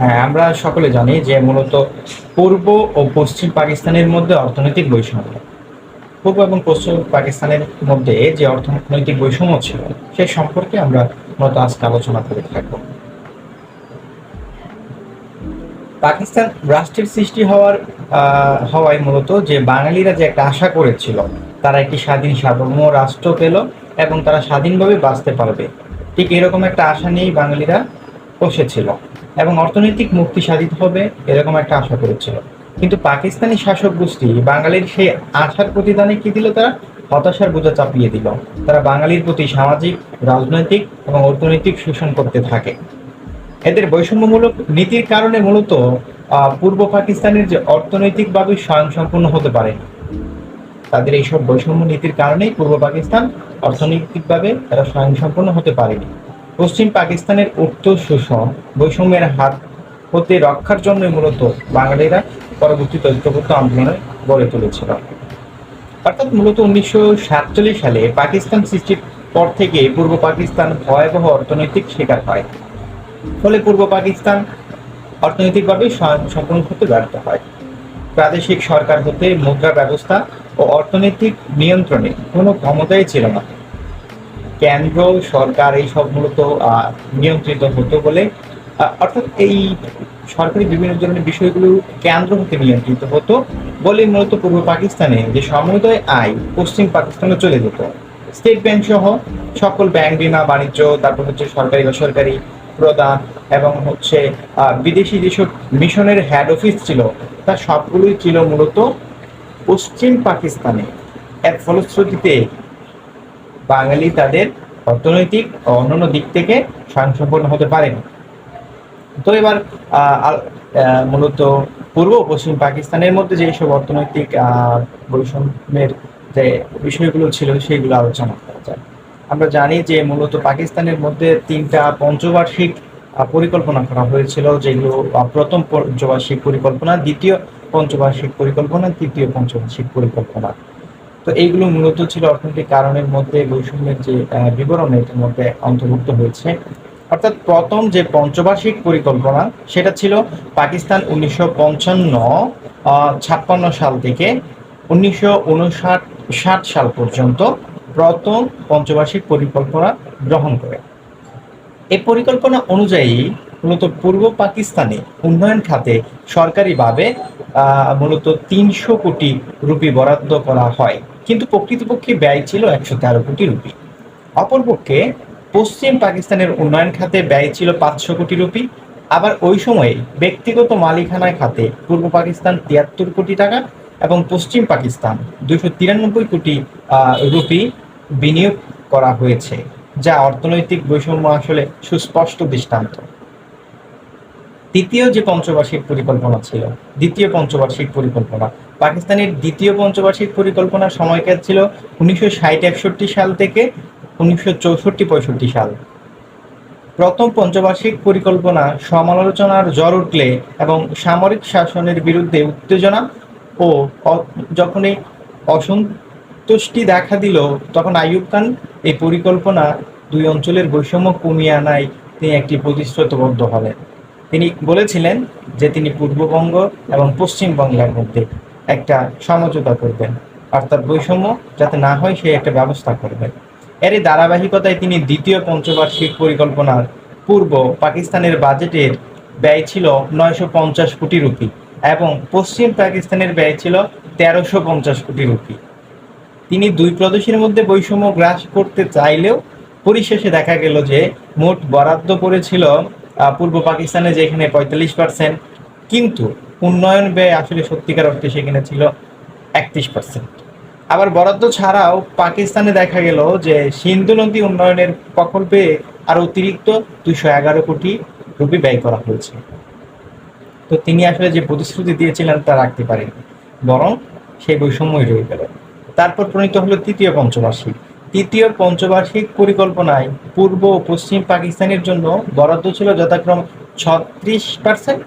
হ্যাঁ আমরা সকলে জানি যে মূলত পূর্ব ও পশ্চিম পাকিস্তানের মধ্যে অর্থনৈতিক বৈষম্য। পূর্ব এবং পশ্চিম পাকিস্তানের মধ্যে যে অর্থনৈতিক বৈষম্য ছিল, সে সম্পর্কে আমরা মূলত আজকে আলোচনা করে থাকব। পাকিস্তান রাষ্ট্রের সৃষ্টি হওয়ার হওয়ায় মূলত যে বাঙালিরা যে একটা আশা করেছিল, তারা একটি স্বাধীন সার্বভৌম রাষ্ট্র পেল এবং তারা স্বাধীনভাবে বাঁচতে পারবে। ঠিক এরকম একটা আশা নিয়েই বাঙালিরা বসেছিল। এবং অর্থনৈতিক মুক্তি সাধিত হবে এরকম একটা আশা করেছিল। কিন্তু পাকিস্তানি শাসক গোষ্ঠী বাঙালির সেই আশার প্রতিদানে কি দিল তারা? হতাশার বোঝা চাপিয়ে দিল। তারা বাঙালির প্রতি সামাজিক, রাজনৈতিক এবং অর্থনৈতিক শোষণ করতে থাকে। এদের বৈষম্যমূলক নীতির কারণে মূলত পূর্ব পাকিস্তানের যে অর্থনৈতিকভাবে স্বয়ংসম্পূর্ণ হতে পারেনি তাদের এইসব বৈষম্য নীতির কারণেই পূর্ব পাকিস্তান অর্থনৈতিকভাবে তারা স্বয়ংসম্পূর্ণ হতে পারেনি। পশ্চিম পাকিস্তানের উক্ত শোষণ বৈষম্যের হাত হতে রক্ষার জন্য মূলত বাঙালিরা পরবর্তী ঐক্যবদ্ধ আন্দোলনে গড়ে তুলেছিল। অর্থাৎ মূলত উনিশশো সাতচল্লিশ সালে পাকিস্তান সৃষ্টির পর থেকে পূর্ব পাকিস্তান ভয়াবহ অর্থনৈতিক শিকার হয়। ফলে পূর্ব পাকিস্তান অর্থনৈতিকভাবে সম্পূর্ণ হতে ব্যর্থ হয়। প্রাদেশিক সরকার হতে মুদ্রা ব্যবস্থা ও অর্থনৈতিক নিয়ন্ত্রণে কোনো ক্ষমতাই ছিল না। কেন্দ্র, সরকার এই সব মূলত নিয়ন্ত্রিত হতো বলে অর্থাৎ এই সরকারি বিভিন্ন ধরনের বিষয়গুলো কেন্দ্র হতে নিয়ন্ত্রিত হতো বলে মূলত পূর্ব পাকিস্তানে যে সমুদয় আয় পশ্চিম পাকিস্তানে চলে যেত। স্টেট ব্যাংক সহ সকল ব্যাংক, বিমা, বাণিজ্য, তারপর হচ্ছে সরকারি, বেসরকারি প্রদান এবং হচ্ছে বিদেশি যেসব মিশনের হেড অফিস ছিল তার সবগুলোই ছিল মূলত পশ্চিম পাকিস্তানে। এর ফলশ্রুতিতে বাঙালি তাদের অর্থনৈতিক অন্যান্য দিক থেকে স্বয়ংসম্পন্ন হতে পারেনি। তো এবার মূলত পূর্ব পশ্চিম পাকিস্তানের মধ্যে যে সব অর্থনৈতিক বৈষম্যের যে বিষয়গুলো ছিল সেগুলো আলোচনা করা যায় আমরা জানি যে মূলত পাকিস্তানের মধ্যে তিনটা পঞ্চবার্ষিক পরিকল্পনা করা হয়েছিল, যেগুলো প্রথম পঞ্চবার্ষিক পরিকল্পনা, দ্বিতীয় পঞ্চবার্ষিক পরিকল্পনা, তৃতীয় পঞ্চবার্ষিক পরিকল্পনা। তো এইগুলো মূলত ছিল অর্থনৈতিক কারণের মধ্যে বৈষম্যের যে বিবরণ এটার মধ্যে অন্তর্ভুক্ত হয়েছে। অর্থাৎ প্রথম যে পঞ্চবার্ষিক পরিকল্পনা, সেটা ছিল পাকিস্তান উনিশশো পঞ্চান্ন ছাপ্পান্ন সাল থেকে উনিশশো উনষাট, ষাট সাল পর্যন্ত প্রথম পঞ্চবার্ষিক পরিকল্পনা গ্রহণ করে। এই পরিকল্পনা অনুযায়ী মূলত পূর্ব পাকিস্তানে উন্নয়ন খাতে সরকারিভাবে মূলত তিনশো কোটি রুপি বরাদ্দ করা হয়। কিন্তু প্রকৃতপক্ষে ব্যয় ছিল একশো তেরো কোটি রুপি। অপরপক্ষে পশ্চিম পাকিস্তানের উন্নয়ন খাতে ব্যয় ছিল পাঁচশো কোটি রুপি। আবার ওই সময়ে ব্যক্তিগত মালিকানায় খাতে পূর্ব পাকিস্তান তিয়াত্তর কোটি টাকা এবং পশ্চিম পাকিস্তান দুশো তিরানব্বই কোটি রুপি বিনিয়োগ করা হয়েছে, যা অর্থনৈতিক বৈষম্য আসলে সুস্পষ্ট দৃষ্টান্ত। তৃতীয় যে পঞ্চবার্ষিক পরিকল্পনা ছিল, দ্বিতীয় পঞ্চবার্ষিক পরিকল্পনা পাকিস্তানের দ্বিতীয় পঞ্চবার্ষিক পরিকল্পনার সময়কাল ছিল উনিশশো সাল থেকে উনিশশো চৌষট্টি পঁয়ষট্টি সাল। প্রথম পঞ্চবার্ষিক পরিকল্পনা সমালোচনার জ্বর উঠলে এবং সামরিক শাসনের বিরুদ্ধে উত্তেজনা ও যখনই অসন্তুষ্টি দেখা দিল, তখন আইয়ুব খান এই পরিকল্পনা দুই অঞ্চলের বৈষম্য কমিয়ে আনায় তিনি একটি প্রতিশ্রুতিবদ্ধ হলেন। তিনি বলেছিলেন যে তিনি পূর্ববঙ্গ এবং পশ্চিমবঙ্গের মধ্যে একটা সমঝোতা করবেন অর্থাৎ বৈষম্য যাতে না হয় সেই একটা ব্যবস্থা করবেন এরই ধারাবাহিকতায় তিনি দ্বিতীয় পঞ্চবার্ষিক পরিকল্পনার পূর্ব পাকিস্তানের বাজেটের ব্যয় ছিল নয়শো পঞ্চাশ কোটি রুপি এবং পশ্চিম পাকিস্তানের ব্যয় ছিল তেরোশো পঞ্চাশ কোটি রুপি। তিনি দুই প্রদেশের মধ্যে বৈষম্য গ্রাস করতে চাইলেও পরিশেষে দেখা গেল যে মোট বরাদ্দ পড়েছিল পূর্ব পাকিস্তানে যেখানে পঁয়তাল্লিশ পার্সেন্ট কিন্তু উন্নয়ন ব্যয় আসলে সত্যিকার অর্থে সেখানে ছিল একত্রিশ পার্সেন্ট আবার বরাদ্দ ছাড়াও পাকিস্তানে দেখা গেল যে সিন্ধু নদী উন্নয়নের প্রকল্পে আরও অতিরিক্ত দুশো এগারো কোটি রুপি ব্যয় করা হয়েছে। তো তিনি আসলে যে প্রতিশ্রুতি দিয়েছিলেন তা রাখতে পারেন বরং সেই বৈষম্যই রয়ে গেল। তারপর প্রণীত হলো তৃতীয় পঞ্চবার্ষিক। তৃতীয় পঞ্চবার্ষিক পরিকল্পনায় পূর্ব ও পশ্চিম পাকিস্তানের জন্য বরাদ্দ ছিল যথাক্রম ছত্রিশ পার্সেন্ট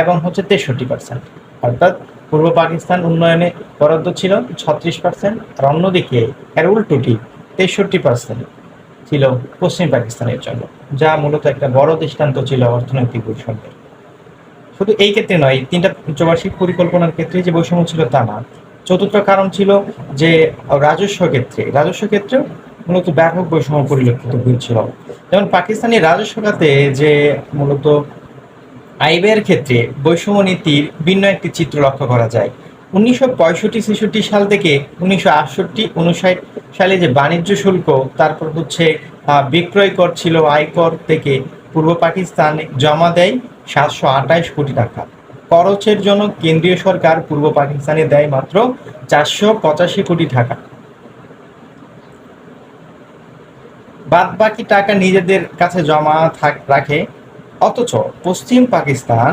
এবং হচ্ছে তেষট্টি পার্সেন্ট অর্থাৎ পূর্ব পাকিস্তান উন্নয়নে বরাদ্দ ছিল ছত্রিশ পার্সেন্ট আর অন্যদিকে এর উল্টোটি তেষট্টি পার্সেন্ট ছিল পশ্চিম পাকিস্তানের জন্য, যা মূলত একটা বড় দৃষ্টান্ত ছিল অর্থনৈতিক বৈষম্যের। শুধু এই ক্ষেত্রে নয়, তিনটা পঞ্চবার্ষিক পরিকল্পনার ক্ষেত্রে যে বৈষম্য ছিল তা না। চতুর্থ কারণ ছিল যে রাজস্ব ক্ষেত্রে রাজস্ব ক্ষেত্রে মূলত ব্যাপক বৈষম্য পরিলক্ষিত হয়েছিল। যেমন পাকিস্তানি রাজস্ব খাতে যে মূলত আয় ক্ষেত্রে বৈষম্য নীতির ভিন্ন একটি চিত্র লক্ষ্য করা যায়। উনিশশো পঁয়ষট্টি, ছেষট্টি সাল থেকে উনিশশো আটষট্টি উনষাট সালে যে বাণিজ্য শুল্ক, তারপর হচ্ছে বিক্রয় কর ছিল আয়কর থেকে পূর্ব পাকিস্তান জমা দেয় সাতশো আঠাশ কোটি টাকা। খরচের জন্য কেন্দ্রীয় সরকার পূর্ব পাকিস্তানে দেয় মাত্র চারশো পঁচাশি কোটি টাকা। বাদ বাকি টাকা নিজেদের কাছে জমা থাক, রাখে অথচ পশ্চিম পাকিস্তান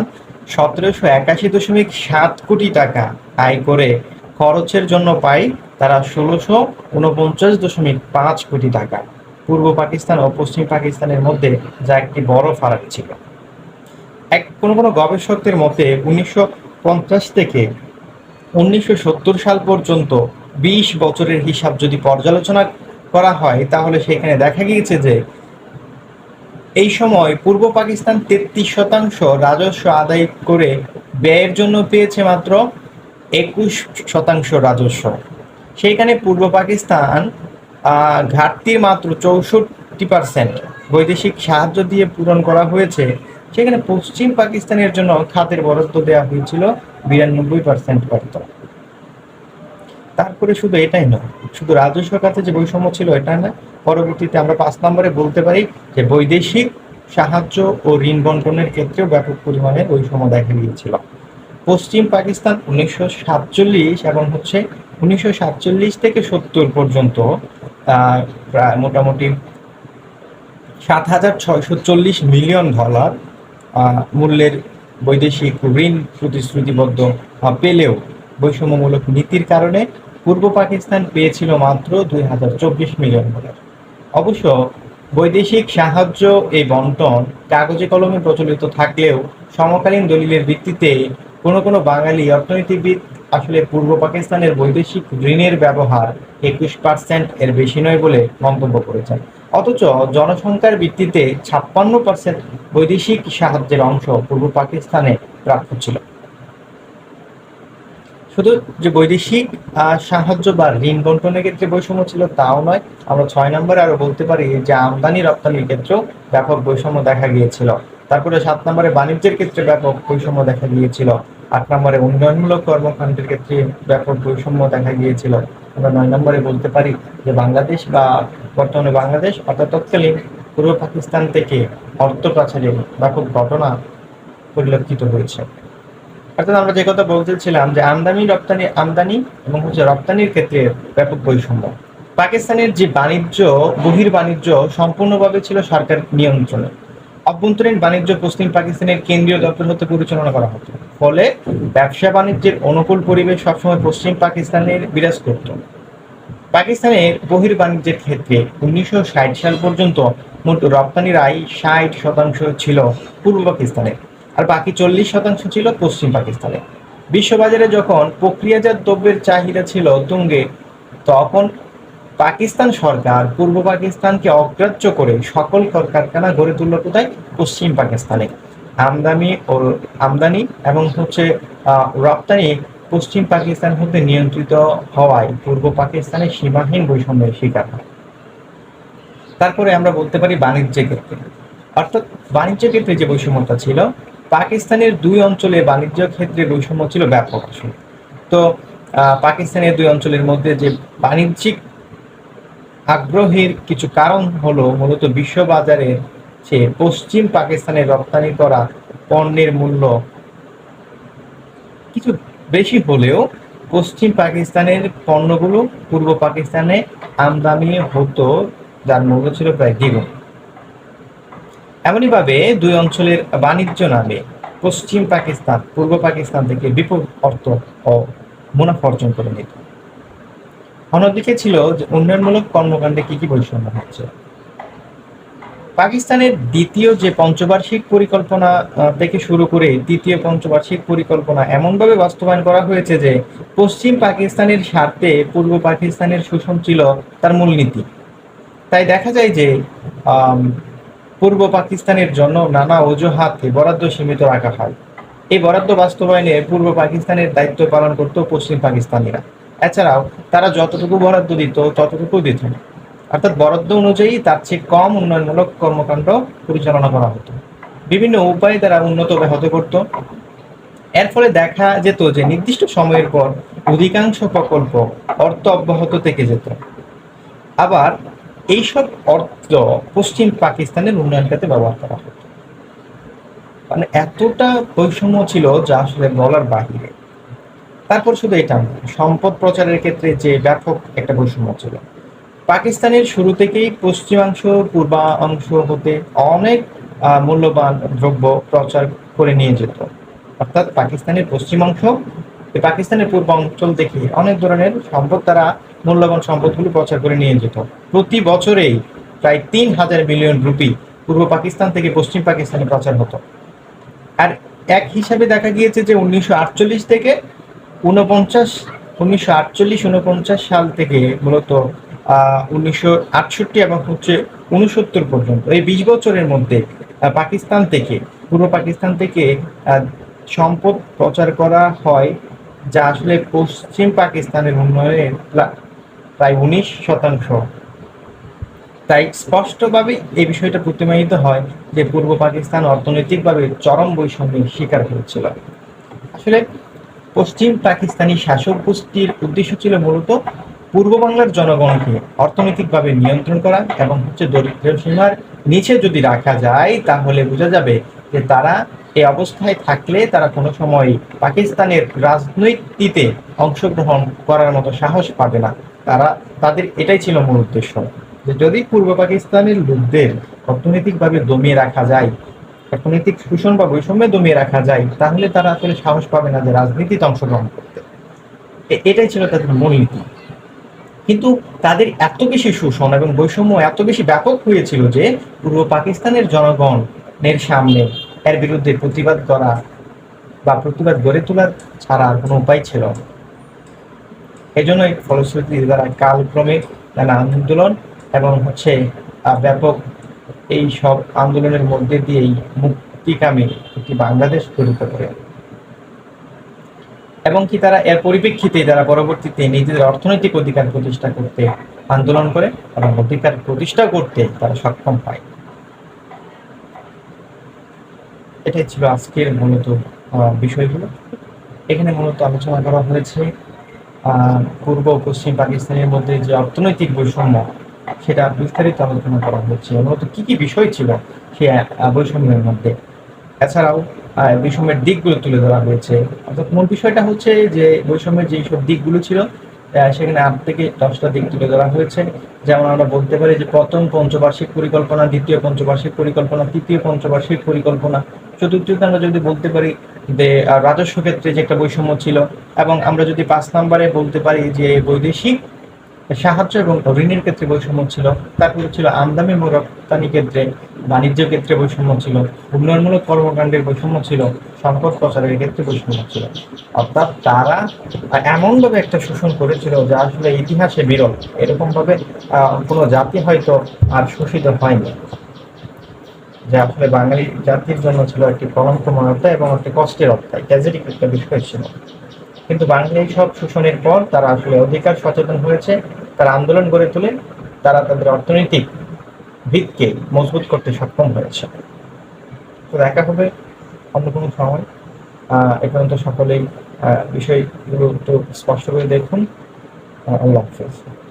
সতেরোশো একাশি দশমিক সাত কোটি টাকা আয় করে খরচের জন্য পায় তারা ষোলোশো উনপঞ্চাশ দশমিক পাঁচ কোটি টাকা। পূর্ব পাকিস্তান ও পশ্চিম পাকিস্তানের মধ্যে যা একটি বড় ফারাক ছিল। এক কোনো কোনো গবেষকদের মতে উনিশশো পঞ্চাশ থেকে উনিশশো সত্তর সাল পর্যন্ত বিশ বছরের হিসাব যদি পর্যালোচনা করা হয়, তাহলে সেখানে দেখা গিয়েছে যে এই সময় পূর্ব পাকিস্তান তেত্রিশ শতাংশ রাজস্ব আদায় করে ব্যয়ের জন্য পেয়েছে মাত্র একুশ শতাংশ রাজস্ব। সেইখানে পূর্ব পাকিস্তান ঘাটতির মাত্র চৌষট্টি পার্সেন্ট বৈদেশিক সাহায্য দিয়ে পূরণ করা হয়েছে। সেখানে পশ্চিম পাকিস্তানের জন্য খাতের বরাদ্দ দেওয়া হয়েছিল বিরানব্বই পার্সেন্ট পারত তারপরে শুধু এটাই নয়, শুধু রাজস্ব খাতে যে বৈষম্য ছিল এটা না পরবর্তীতে আমরা পাঁচ নম্বরে বলতে পারি যে বৈদেশিক সাহায্য ও ঋণ বন্টনের ক্ষেত্রেও ব্যাপক পরিমাণে বৈষম্য দেখা গিয়েছিল পশ্চিম পাকিস্তান উনিশশো সাতচল্লিশ এবং হচ্ছে উনিশশো সাতচল্লিশ থেকে সত্তর পর্যন্ত প্রায় মোটামুটি সাত হাজার ছয়শো চল্লিশ মিলিয়ন ডলার মূল্যের বৈদেশিক ঋণ প্রতিশ্রুতিবদ্ধ পেলেও বৈষম্যমূলক নীতির কারণে পূর্ব পাকিস্তান পেয়েছিল মাত্র দুই হাজার চব্বিশ মিলিয়ন ডলার। অবশ্য বৈদেশিক সাহায্য এই বন্টন কাগজে কলমে প্রচলিত থাকলেও সমকালীন দলিলের ভিত্তিতে কোনো কোনো বাঙালি অর্থনীতিবিদ আসলে পূর্ব পাকিস্তানের বৈদেশিক ঋণের ব্যবহার একুশ পার্সেন্ট এর বেশি নয় বলে মন্তব্য করেছেন। অথচ জনসংখ্যার ভিত্তিতে ছাপ্পান্ন পার্সেন্ট বৈদেশিক সাহায্যের অংশ পূর্ব পাকিস্তানে প্রাপ্য ছিল। শুধু যে বৈদেশিক সাহায্য বা ঋণ বন্টনের ক্ষেত্রে বৈষম্য ছিল তাও নয়, আমরা ছয় নম্বরে আরও বলতে পারি যে আমদানি রপ্তানির ক্ষেত্রেও ব্যাপক বৈষম্য দেখা গিয়েছিল। তারপরে সাত নম্বরে বাণিজ্যের ক্ষেত্রে ব্যাপক বৈষম্য দেখা গিয়েছিল। আট নম্বরে উন্নয়নমূলক কর্মকাণ্ডের ক্ষেত্রে ব্যাপক বৈষম্য দেখা গিয়েছিল। আমরা নয় নম্বরে বলতে পারি যে বাংলাদেশ বা বর্তমানে বাংলাদেশ অর্থাৎ তৎকালীন পূর্ব পাকিস্তান থেকে অর্থ পাচারে ব্যাপক ঘটনা পরিলক্ষিত হয়েছে। অর্থাৎ আমরা যে কথা বলতেছিলাম যে আমদানি, রপ্তানি, আমদানি এবং হচ্ছে রপ্তানির ক্ষেত্রে ব্যাপক বৈষম্য। পাকিস্তানের যে বাণিজ্য, বহির বাণিজ্য সম্পূর্ণভাবে ছিল সরকার নিয়ন্ত্রণে। অভ্যন্তরীণ বাণিজ্য পশ্চিম পাকিস্তানের কেন্দ্রীয় দপ্তর হতে পরিচালনা করা হতো। ফলে ব্যবসা বাণিজ্যের অনুকূল পরিবেশ সবসময় পশ্চিম পাকিস্তানের বিরাজ করত। পাকিস্তানের বহির বাণিজ্যের ক্ষেত্রে উনিশশো ষাট সাল পর্যন্ত মোট রপ্তানির আয় ষাট শতাংশ ছিল পূর্ব পাকিস্তানের। আর বাকি চল্লিশ শতাংশ ছিল পশ্চিম পাকিস্তানে। বিশ্ববাজারে যখন প্রক্রিয়াজাত দ্রব্যের চাহিদা ছিল তুঙ্গে, তখন পাকিস্তান সরকার পূর্ব পাকিস্তানকে অগ্রাহ্য করে সকল কলকারখানা গড়ে তুলল কোথায়? পশ্চিম পাকিস্তানে। আমদানি ও আমদানি এবং হচ্ছে রপ্তানি পশ্চিম পাকিস্তান হতে নিয়ন্ত্রিত হওয়ায় পূর্ব পাকিস্তানের সীমাহীন বৈষম্যের শিকার হয়। তারপরে আমরা বলতে পারি বাণিজ্যের ক্ষেত্রে। অর্থাৎ বাণিজ্য ক্ষেত্রে যে বৈষম্যতা ছিল পাকিস্তানের দুই অঞ্চলে বাণিজ্য ক্ষেত্রে বৈষম্য ছিল ব্যাপক আসলে। তো পাকিস্তানের দুই অঞ্চলের মধ্যে যে বাণিজ্যিক আগ্রহের কিছু কারণ হলো মূলত বিশ্ববাজারে সে পশ্চিম পাকিস্তানে রপ্তানি করা পণ্যের মূল্য কিছু বেশি হলেও পশ্চিম পাকিস্তানের পণ্যগুলো পূর্ব পাকিস্তানে আমদানি হতো, যার মূল্য ছিল প্রায় দ্বিগুণ। এমনইভাবে দুই অঞ্চলের বাণিজ্য নামে পশ্চিম পাকিস্তান, পূর্ব পাকিস্তান থেকে বিপুল অর্থ ও মুনাফা অর্জন করে নিত। অন্যদিকে ছিল যে উন্নয়নমূলক কর্মকাণ্ডে কি কি বৈষম্য হচ্ছে? পাকিস্তানের দ্বিতীয় যে পঞ্চবার্ষিক পরিকল্পনা থেকে শুরু করে তৃতীয় পঞ্চবার্ষিক পরিকল্পনা এমনভাবে বাস্তবায়ন করা হয়েছে যে পশ্চিম পাকিস্তানের স্বার্থে পূর্ব পাকিস্তানের শোষণ ছিল তার মূলনীতি। তাই দেখা যায় যে পূর্ব পাকিস্তানের জন্য নানা অজুহাতে বরাদ্দ সীমিত রাখা হয়। এই বরাদ্দ বাস্তবায়নে পূর্ব পাকিস্তানের দায়িত্ব পালন করত পশ্চিম পাকিস্তানিরা। এছাড়াও তারা যতটুকু বরাদ্দ দিত ততটুকু দিত অর্থাৎ বরাদ্দ অনুযায়ী তার চেয়ে কম উন্নয়নমূলক কর্মকাণ্ড পরিচালনা করা হতো। বিভিন্ন উপায়ে তারা উন্নত ব্যাহত করত। এর ফলে দেখা যেত যে নির্দিষ্ট সময়ের পর অধিকাংশ প্রকল্প অর্থ অব্যাহত থেকে যেত। আবার এইসব অর্থ পশ্চিম পাকিস্তানের উন্নয়ন খাতে ব্যবহার করা হতো। মানে এতটা বৈষম্য ছিল যা আসলে বলার বাহিরে। তারপর শুধু এটা সম্পদ প্রচারের ক্ষেত্রে যে ব্যাপক একটা বৈষম্য ছিল। পাকিস্তানের শুরু থেকেই পশ্চিমাংশ, পূর্বাংশ হতে অনেক মূল্যবান দ্রব্য প্রচার করে নিয়ে যেত। অর্থাৎ পাকিস্তানের পশ্চিমাংশ পাকিস্তানের পূর্বাঞ্চল থেকে অনেক ধরনের সম্পদ তারা মূল্যবান সম্পদগুলো প্রচার করে নিয়ে যেত। প্রতি বছরেই প্রায় তিন হাজার মিলিয়ন রুপি পূর্ব পাকিস্তান থেকে পশ্চিম পাকিস্তানে প্রচার হতো। আর এক হিসাবে দেখা গিয়েছে যে উনিশশো আটচল্লিশ থেকে উনপঞ্চাশ উনিশশো আটচল্লিশ সাল থেকে মূলত উনিশশো আটষট্টি এবং হচ্ছে উনসত্তর পর্যন্ত। এই বিশ বছরের মধ্যে পাকিস্তান থেকে, পূর্ব পাকিস্তান থেকে সম্পদ প্রচার করা হয় যা আসলে পশ্চিম পাকিস্তানের উন্নয়নের প্রায় উনিশ শতাংশ। তাই স্পষ্টভাবে এই বিষয়টা প্রতিমানিত হয় যে পূর্ব পাকিস্তান অর্থনৈতিকভাবে চরম বৈষম্যের শিকার হয়েছিল। আসলে পশ্চিম পাকিস্তানি শাসক গোষ্ঠীর উদ্দেশ্য ছিল মূলত পূর্ব বাংলার জনগণকে অর্থনৈতিকভাবে নিয়ন্ত্রণ করা এবং হচ্ছে দরিদ্র সীমার নিচে যদি রাখা যায়, তাহলে বোঝা যাবে যে তারা এই অবস্থায় থাকলে তারা কোনো সময় পাকিস্তানের রাজনীতিতে অংশগ্রহণ করার মতো সাহস পাবে না। তারা, তাদের এটাই ছিল মূল উদ্দেশ্য। যে যদি পূর্ব পাকিস্তানের লোকদের অর্থনৈতিকভাবে দমিয়ে রাখা যায়, অর্থনৈতিক শোষণ বা বৈষম্যে দমিয়ে রাখা যায়, তাহলে তারা আসলে সাহস পাবে না যে রাজনীতিতে অংশগ্রহণ করতে। এটাই ছিল তাদের মূলনীতি কিন্তু তাদের এত বেশি শোষণ এবং বৈষম্য এত বেশি ব্যাপক হয়েছিল যে পূর্ব পাকিস্তানের জনগণের সামনে এর বিরুদ্ধে প্রতিবাদ করা বা প্রতিবাদ গড়ে তোলার ছাড়া আর কোনো উপায় ছিল না। এই ফলশ্রুতি দ্বারা কালক্রমে নানা আন্দোলন এবং হচ্ছে ব্যাপক এই সব আন্দোলনের মধ্যে দিয়েই মুক্তিকামী একটি বাংলাদেশ গঠিত করে। এবং কি তারা এর পরিপ্রেক্ষিতে তারা পরবর্তীতে নিজেদের অর্থনৈতিক অধিকার প্রতিষ্ঠা করতে আন্দোলন করে এবং অধিকার প্রতিষ্ঠা করতে তারা সক্ষম হয়। এটাই ছিল আজকের মূলত বিষয়গুলো। এখানে মূলত আলোচনা করা হয়েছে পূর্ব, পশ্চিম পাকিস্তানের মধ্যে যে অর্থনৈতিক বৈষম্য, সেটা বিস্তারিত আলোচনা করা হচ্ছে। মূলত কি কি বিষয় ছিল সে বৈষম্যের মধ্যে? এছাড়াও বৈষম্যের দিকগুলো তুলে ধরা হয়েছে। অর্থাৎ মূল বিষয়টা হচ্ছে যে, বৈষম্যের যে সব দিকগুলো ছিল সেখানে আট থেকে দশটা দিক তুলে ধরা হয়েছে। যেমন আমরা বলতে পারি যে, প্রথম পঞ্চবার্ষিক পরিকল্পনা, দ্বিতীয় পঞ্চবার্ষিক পরিকল্পনা, তৃতীয় পঞ্চবার্ষিক পরিকল্পনা চতুর্থতে আমরা যদি বলতে পারি যে রাজস্ব ক্ষেত্রে যে একটা বৈষম্য ছিল এবং আমরা যদি পাঁচ নম্বরে বলতে পারি যে বৈদেশিক সাহায্য এবং ঋণের ক্ষেত্রে বৈষম্য ছিল, তারপরে ছিল আমদানি এবং রপ্তানি ক্ষেত্রে, বাণিজ্য ক্ষেত্রে বৈষম্য ছিল, উন্নয়নমূলক কর্মকাণ্ডের বৈষম্য ছিল, সম্পদ প্রচারের ক্ষেত্রে বৈষম্য ছিল। অর্থাৎ তারা এমনভাবে একটা শোষণ করেছিল যা আসলে ইতিহাসে বিরল। এরকমভাবে কোনো জাতি হয়তো আর শোষিত হয়নি। যা আসলে বাঙালি জাতির জন্য ছিল একটি কলঙ্কময় অধ্যায় এবং একটি কষ্টের অধ্যায়। ট্র্যাজেডিক একটা বিষয় ছিল। কিন্তু বাঙালি সব শোষণের পর তারা আসলে অধিকার সচেতন হয়েছে তারা আন্দোলন গড়ে তুলে তারা তাদের অর্থনৈতিক ভিতকে মজবুত করতে সক্ষম হয়েছে। তো দেখা হবে অন্য কোনো সময়। আহ, এ পর্যন্ত সকলেই বিষয়গুলো একটু স্পষ্ট করে দেখুন। আল্লাহ হাফেজ।